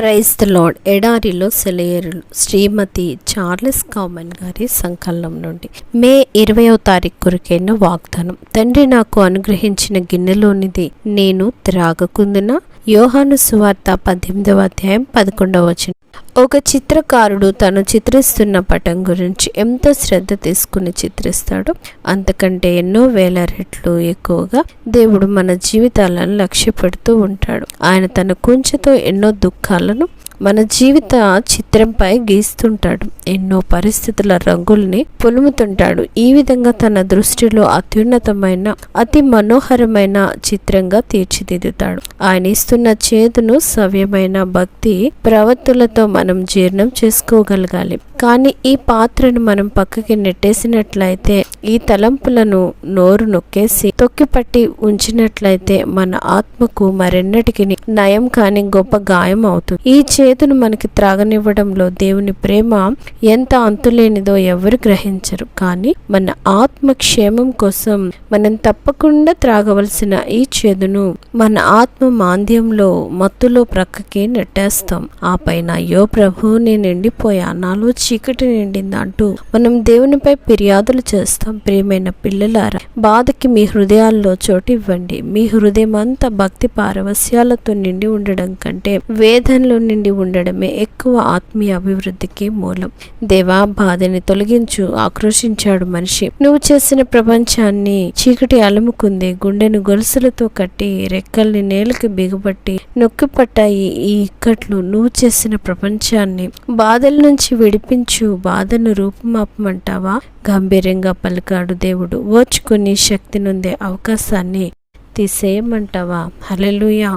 Praise lord. ఎడారిలో సెలయేరులు శ్రీమతి Charles common గారి సంకలనం నుండి మే ఇరవయో తారీఖు కొరికైన వాగ్దానం. తండ్రి నాకు అనుగ్రహించిన గిన్నెలోనిది నేను త్రాగకుందున యోహాను సువార్త పద్దెనిమిదవ అధ్యాయం పదకొండవ వచనం. ఒక చిత్రకారుడు తను చిత్రిస్తున్న పటం గురించి ఎంతో శ్రద్ధ తీసుకుని చిత్రిస్తాడు అంతకంటే ఎన్నో వేల రెట్లు ఎక్కువగా దేవుడు మన జీవితాలను లక్ష్య పెడుతూ ఉంటాడు. ఆయన తన కుంచెతో ఎన్నో దుఃఖాలను మన జీవిత చిత్రంపై గీస్తుంటాడు. ఎన్నో పరిస్థితుల రంగుల్ని పొలుముతుంటాడు. ఈ విధంగా తన దృష్టిలో అత్యున్నతమైన అతి మనోహరమైన చిత్రంగా తీర్చిదిద్దుతాడు. ఆయన ఇస్తున్న చేతును సవ్యమైన భక్తి ప్రవర్తులతో మన జీర్ణం చేసుకోగలగాలి. కానీ ఈ పాత్రను మనం పక్కకి నెట్టేసినట్లయితే ఈ తలంపులను నోరు నొక్కేసి తొక్కిపట్టి ఉంచినట్లయితే మన ఆత్మకు మరెన్నటికి నయం కాని గొప్ప గాయం అవుతుంది. ఈ చేతును మనకి త్రాగనివ్వడంలో దేవుని ప్రేమ ఎంత అంతులేనిదో ఎవరు గ్రహించరు. కానీ మన ఆత్మ క్షేమం కోసం మనం తప్పకుండా త్రాగవలసిన ఈ చేదును మన ఆత్మ మాంద్యంలో మత్తులో ప్రక్కకి నెట్టేస్తాం. ఆ పైన యో ప్రభు నేను ఎండిపోయా నాలో చీకటి నిండింది అంటూ మనం దేవునిపై ఫిర్యాదులు చేస్తాం. ప్రియమైన పిల్లలారా బాధకి మీ హృదయాల్లో చోటు ఇవ్వండి. మీ హృదయం అంతా భక్తి పారవస్యాలతో నిండి ఉండడం కంటే వేదనలో నిండి ఉండడమే ఎక్కువ ఆత్మీయ అభివృద్ధికి మూలం. దేవా బాధని తొలగించు ఆక్రోశించాడు మనిషి. నువ్వు చేసిన ప్రపంచాన్ని చీకటి అలుముకుంది గుండెను గొలుసులతో కట్టి రెక్కల్ని నేలకి బిగుబట్టి నొక్కి పట్టాయి ఈ ఇక్కట్లు. నువ్వు చేసిన ప్రపంచాన్ని బాధల నుంచి విడిపించు బాధను రూపుమాపమంటావా? గంభీరంగా పలికాడు దేవుడు. ఓర్చుకుని శక్తి నుండే అవకాశాన్ని తీసేయమంటావా? హలెలుయా